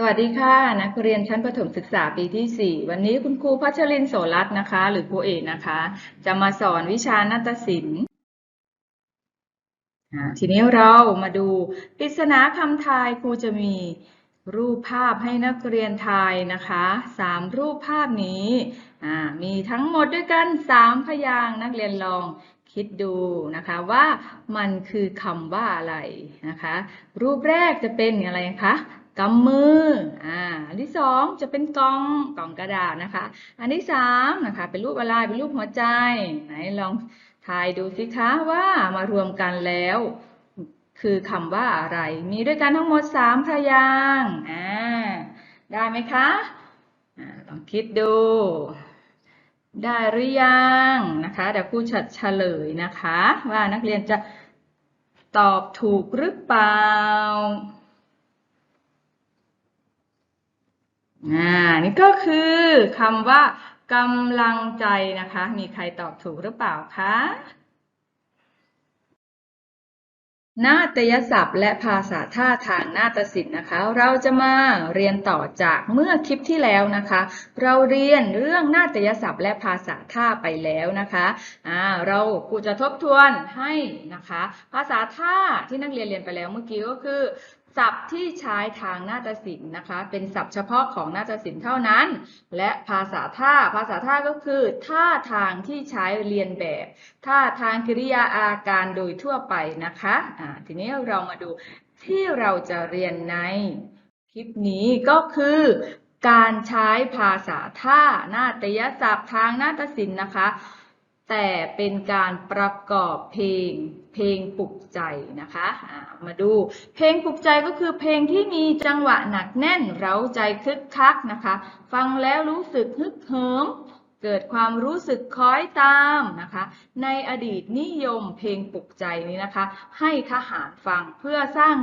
สวัสดีค่ะนักเรียนชั้นประถมศึกษาปีที่ 4 วันนี้คุณครูพัชรินโสรัตน์นะคะ หรือครูเอกนะคะ จะมาสอนวิชานาฏศิลป์ทีนี้เรามาดูปริศนาคำทายครูจะมีรูปภาพให้นักเรียนทายนะคะสามรูปภาพนี้มีทั้งหมดด้วยกันสามพยางนักเรียนลองคิดดูนะคะว่ามันคือคำว่าอะไรนะคะ รูปแรกจะเป็นอะไรคะ กำมืออ่าอันที่สองจะเป็นกล่องกล่องกระดาษนะคะ อันที่สามนะคะ เป็นรูปอะไรเป็นรูปหัวใจไหนลองทายดูสิคะว่ามารวมกันแล้ว คือคำว่าอะไร มีด้วยกันทั้งหมดสามพยางค์อ่าได้ไหมคะอ่าลองคิดดู ได้หรือยังนะคะเดี๋ยวครูจะเฉลยนะคะ ว่านักเรียนจะตอบถูกหรือเปล่า อ่านี่ก็คือคำว่ากำลังใจนะคะ มีใครตอบถูกหรือเปล่าคะนาฏยศัพท์และภาษาท่าทางนาฏศิลป์นะคะ เราจะมาเรียนต่อจากเมื่อคลิปที่แล้วนะคะ เราเรียนเรื่องนาฏยศัพท์และภาษาท่าไปแล้วนะคะอ่าเราครูจะทบทวนให้นะคะ ภาษาท่าที่นักเรียนเรียนไปแล้วเมื่อกี้ก็คือศัพท์ที่ใช้ทางนาฏศิลป์นะคะ เป็นศัพท์เฉพาะของนาฏศิลป์เท่านั้น และภาษาท่า ภาษาท่าก็คือท่าทางที่ใช้เรียนแบบ ท่าทางกริยาอาการโดยทั่วไปนะคะอ่าทีนี้เรามาดูที่เราจะเรียนในคลิปนี้ก็คือการใช้ภาษาท่านาฏยศัพท์ทางนาฏศิลป์นะคะ แต่เป็นการประกอบเพลง เพลงปลุกใจนะคะมาดูเพลงปลุกใจก็คือเพลงที่มีจังหวะหนักแน่น เร้าใจคึกคักนะคะ ฟังแล้วรู้สึกฮึกเหิม เกิดความรู้สึกคล้อยตามนะคะ ในอดีตนิยมเพลงปลุกใจนี้นะคะ ให้ทหารฟังเพื่อสร้าง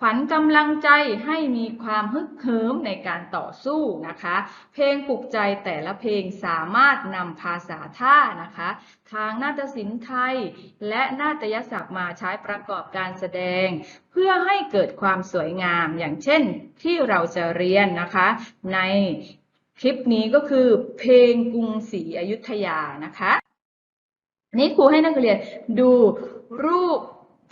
ขวัญกำลังใจให้มีความฮึกเหิมในการต่อสู้นะคะ เพลงปลุกใจแต่ละเพลงสามารถนำภาษาท่านะคะ ทางนาฏศิลป์ไทย และนาฏยศัพท์มาใช้ประกอบการแสดง เพื่อให้เกิดความสวยงามอย่างเช่นที่เราจะเรียนนะคะ ใน คลิปนี้ก็คือเพลงกรุงศรีอยุธยานะคะนนี้ครูให้นักเรียนดูรูป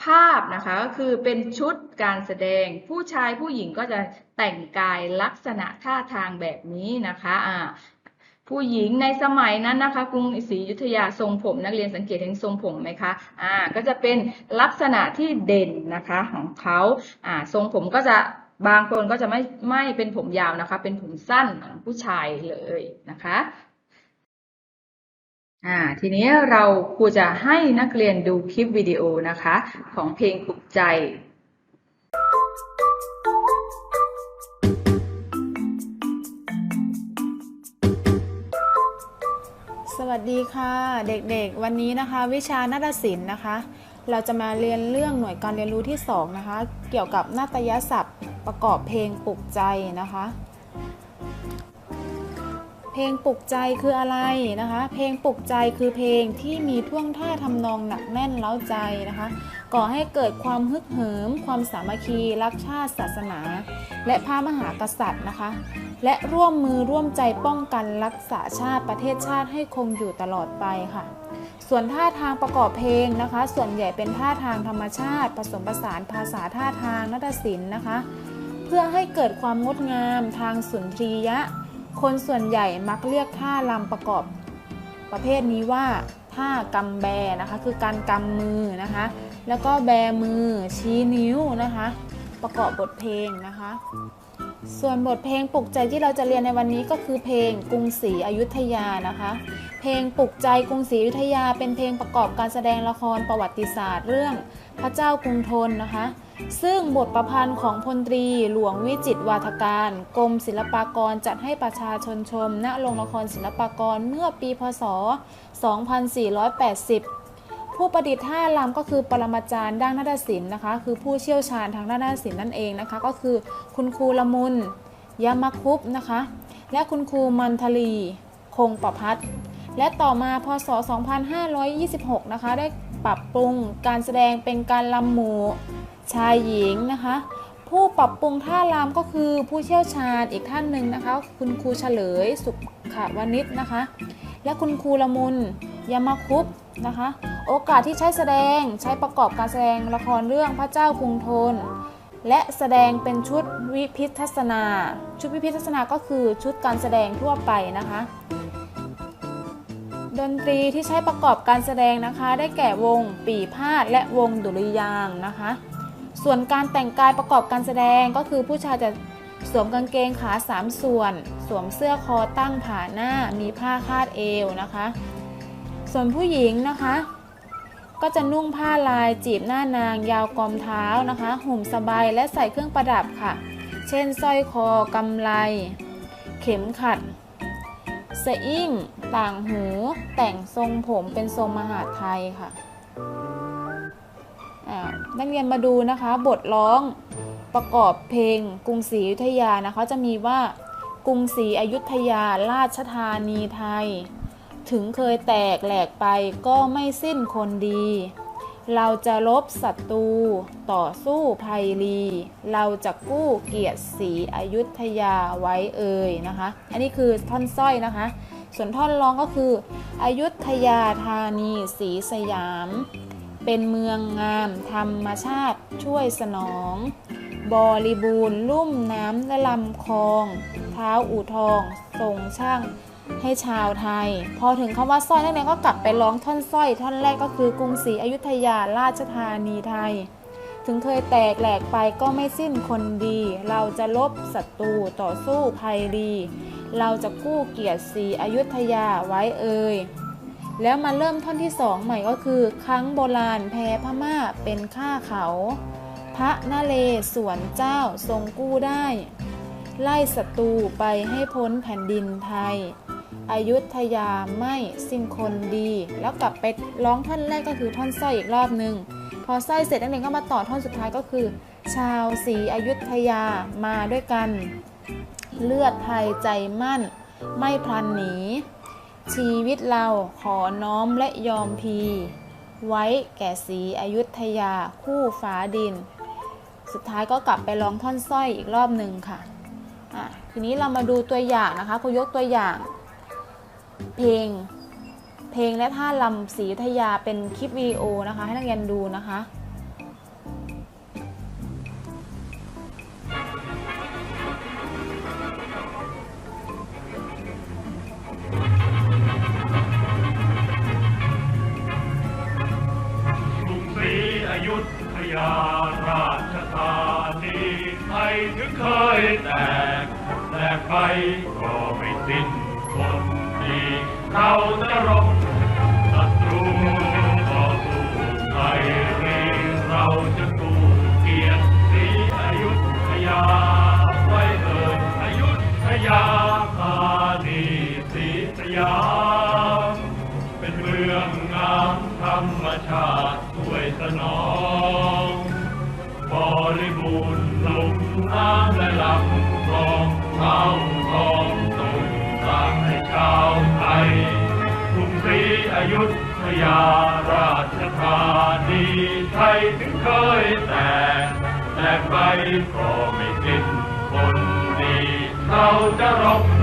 ภาพนะคะก็คือเป็นชุดการแสดงผู้ชายผู้หญิงก็จะแต่งกายลักษณะท่าทางแบบนี้นะคะอ่าผู้หญิงในสมัยนั้นนะคะกรุงศรีอยุธยาทรงผมนักเรียนสังเกตเห็นทรงผมไหมคะอ่าก็จะเป็นลักษณะที่เด่นนะคะของเขาอ่าทรงผมก็จะ บางคนก็จะไม่ไม่เป็นผมยาวนะคะ เป็นผมสั้นของผู้ชายเลยนะคะอ่าทีนี้เราครูจะให้นักเรียนดูคลิปวิดีโอนะคะ ของเพลงปลุกใจสวัสดีค่ะเด็กๆ วันนี้นะคะ วิชานาฏศิลป์นะคะ เราจะมาเรียนเรื่องหน่วยการเรียนรู้ที่ 2 นะคะ เกี่ยวกับนาฏยศัพท์ ประกอบเพลงปลุกใจนะคะ เพลงปลุกใจคืออะไรนะคะ เพลงปลุกใจคือเพลงที่มีท่วงท่าทำนองหนักแน่นเล้าใจนะคะ ก่อให้เกิดความฮึกเหิม ความสามัคคี รักชาติศาสนา และพระมหากษัตริย์นะคะ และร่วมมือร่วมใจป้องกันรักษาชาติประเทศชาติให้คงอยู่ตลอดไปค่ะส่วนท่าทางประกอบเพลงนะคะ ส่วนใหญ่เป็นท่าทางธรรมชาติ ผสมผสานภาษาท่าทางนาฏศิลป์นะคะ พื่อให้เกิดความงดงามทางสุนทรียะ คนส่วนใหญ่มักเรียกท่าลำประกอบประเภทนี้ว่าท่ากำแบนะคะ คือการกำมือนะคะ แล้วก็แบมือชี้นิ้วนะคะ ประกอบบทเพลงนะคะ ส่วนบทเพลงปลุกใจที่เราจะเรียนในวันนี้ก็คือเพลงกรุงศรีอยุธยานะคะ เพลงปลุกใจกรุงศรีอยุธยา เป็นเพลงประกอบการแสดงละครประวัติศาสตร์เรื่องพระเจ้ากรุงธนนะคะ ซึ่งบทประพันธ์ของพลตรีหลวงวิจิตวาทการกรมศิลปากรจัดให้ประชาชนชม ณโรงละครศิลปากรเมื่อปีพศ 2480ผู้ประดิษฐ์ท่าลำก็คือปรมาจารย์ด้านนาฏศิลป์นะคะ คือผู้เชี่ยวชาญทางด้านนาฏศิลป์นั่นเองนะคะ ก็คือคุณครูละมุนยามคุปนะคะ และคุณครูมันทลี คงประพัฒน์ และต่อมาพศ 2526 นะคะ ได้ปรับปรุงการแสดงเป็นการลำหมู่ชายหญิงนะคะ ผู้ปรับปรุงท่ารำก็คือผู้เชี่ยวชาญอีกท่านหนึ่งนะคะ คุณครูเฉลยสุขวณิชนะคะ และคุณครูละมุนยามาคุปนะคะ โอกาสที่ใช้แสดงใช้ประกอบการแสดงละครเรื่องพระเจ้ากรุงธนและแสดงเป็นชุดวิพิทัศนา ชุดวิพิทัศนาก็คือชุดการแสดงทั่วไปนะคะ ดนตรีที่ใช้ประกอบการแสดงนะคะ ได้แก่วงปีพาดและวงดุริยางนะคะ ส่วนการแต่งกายประกอบการแสดงก็คือผู้ชายจะสวมกางเกงขาสามส่วน สวมเสื้อคอตั้งผ่าหน้ามีผ้าคาดเอวนะคะ ส่วนผู้หญิงนะคะ ก็จะนุ่งผ้าลายจีบหน้านาง ยาวกอมเท้านะคะ ห่มสบายและใส่เครื่องประดับค่ะ เช่นสร้อยคอกำไล เข็มขัดเสอิ่ง ต่างหูแต่งทรงผมเป็นทรงมหาไทยค่ะนักเรียนมาดูนะคะ บทร้องประกอบเพลงกรุงศรีอยุธยานะคะจะมีว่ากรุงศรีอยุธยาราชธานีไทย ถึงเคยแตกแหลกไปก็ไม่สิ้นคนดี เราจะลบศัตรูต่อสู้ภัยรี เราจะกู้เกียรติศรีอยุธยาไว้เอ่ยนะคะ อันนี้คือท่อนสร้อยนะคะ ส่วนท่อนร้องก็คืออายุธยาธานีศรีสยาม เป็นเมืองงามธรรมชาติช่วยสนอง บริบูรณ์ลุ่มน้ำและลำคลอง เท้าอู่ทองทรงช่างให้ชาวไทย พอถึงคำว่าสร้อยนักเรียนก็กลับไปร้องท่อนสร้อย ท่อนแรกก็คือกรุงศรีอยุธยาราชธานีไทย ถึงเคยแตกแหลกไปก็ไม่สิ้นคนดี เราจะลบศัตรูต่อสู้ภัยรี เราจะกู้เกียรติศรีอยุธยาไว้เอ่ยแล้วมาเริ่มท่อนที่สองใหม่ก็คือ ครั้งโบราณแพ้พม่าเป็นข้าเขา พระนเรศวรเจ้าทรงกู้ได้ ไล่ศัตรูไปให้พ้นแผ่นดินไทยอายุธยาไม่สิ้นคนดี แล้วกลับไปร้องท่อนแรกก็คือท่อนสร้อยอีกรอบหนึ่งพอสร้อยเสร็จนักเรียนก็มาต่อท่อนสุดท้ายก็คือ ชาวศรีอยุธยามาด้วยกัน เลือดไทยใจมั่น ไม่พลันหนี ชีวิตเราขอน้อมและยอมพี ไว้แก่ศรีอยุธยาคู่ฟ้าดิน สุดท้ายก็กลับไปร้องท่อนสร้อยอีกรอบหนึ่งค่ะะทีนี้เรามาดูตัวอย่างนะคะครูยกตัวอย่าง เพลง เพลงและท่าลำศรีอยุธยาเป็นคลิปวิดีโอนะคะ ให้นักเรียนดูนะคะ คนดีเราจะรบศัตรูต่อสู้ไทยรีเราจะกู้เกียรติศรีอยุธยาไว้เอ่ยอายุธยาธานีศรีสยามเป็นเมืองงามธรรมชาติช่วยสนองบริบูรณ์ลุ่มน้ำและลำคลองเท้า ยุธยาราชธานีไทยถึงเคยแตกแตกไปก็ไม่สิ้นคนดี เราจะรบ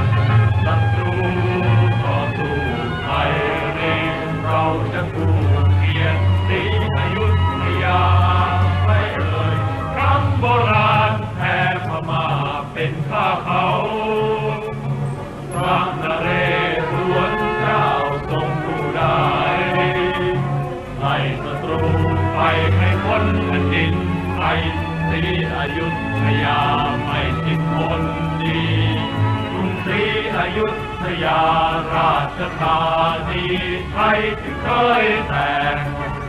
ให้พ้นแผ่นดินไทยศรีอยุธยาไม่สิ้นคนดีกรุงศรีอยุธยาราชธานีไทยถึงเคยแตก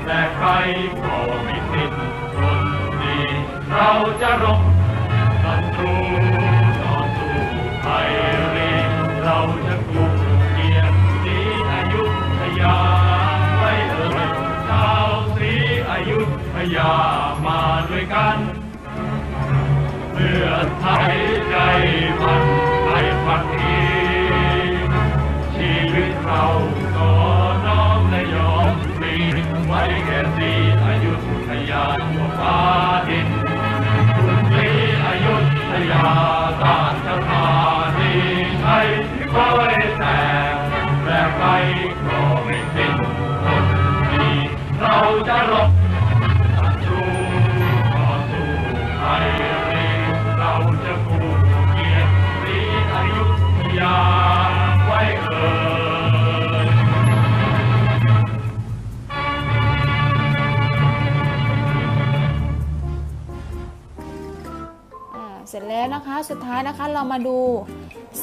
แต่ใครก็ไม่สิ้นคนดี เราจะรบศัตรู ไว้แก่สีอายุทยาทั่วฟ้าดินกรุงศรีอายุทยา สุดท้ายนะคะเรามาดู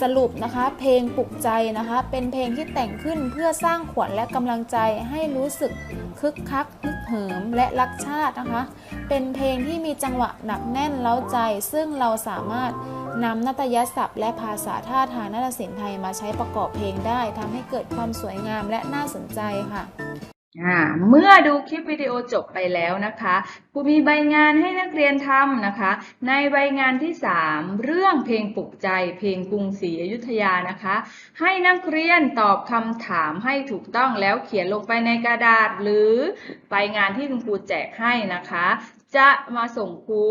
สรุปนะคะ เพลงปลุกใจนะคะ เป็นเพลงที่แต่งขึ้นเพื่อสร้างขวัญและกำลังใจให้รู้สึกคึกคักฮึกเหิมและรักชาตินะคะ เป็นเพลงที่มีจังหวะหนักแน่นเล้าใจ ซึ่งเราสามารถนำนาฏยศัพท์ และภาษาท่าทางนาฏศิลป์ไทยมาใช้ประกอบเพลงได้ทำให้เกิดความสวยงามและน่าสนใจค่ะ เมื่อดูคลิปวิดีโอจบไปแล้วนะคะครูมีใบงานให้นักเรียนทำนะคะ ในใบงานที่ 3 เรื่องเพลงปลุกใจ เพลงกรุงศรีอยุธยานะคะ ให้นักเรียนตอบคำถามให้ถูกต้องแล้วเขียนลงไปในกระดาษ หรือใบงานที่คุณครูแจกให้นะคะ จะมาส่งครู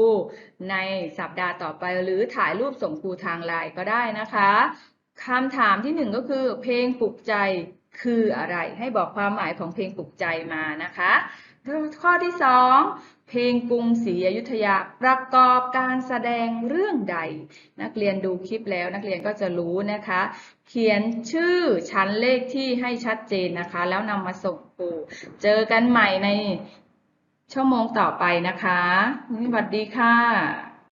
ในสัปดาห์ต่อไป หรือถ่ายรูปส่งครูทางไลน์ก็ได้นะคะคำถามที่หนึ่งก็คือ เพลงปลุกใจ คืออะไรให้บอกความหมายของเพลงปลุกใจมานะคะ ข้อที่สองเพลงกรุงศรีอยุธยาประกอบการแสดงเรื่องใด นักเรียนดูคลิปแล้วนักเรียนก็จะรู้นะคะ เขียนชื่อชั้นเลขที่ให้ชัดเจนนะคะ แล้วนำมาส่งครูเจอกันใหม่ในชั่วโมงต่อไปนะคะสวัสดีค่ะ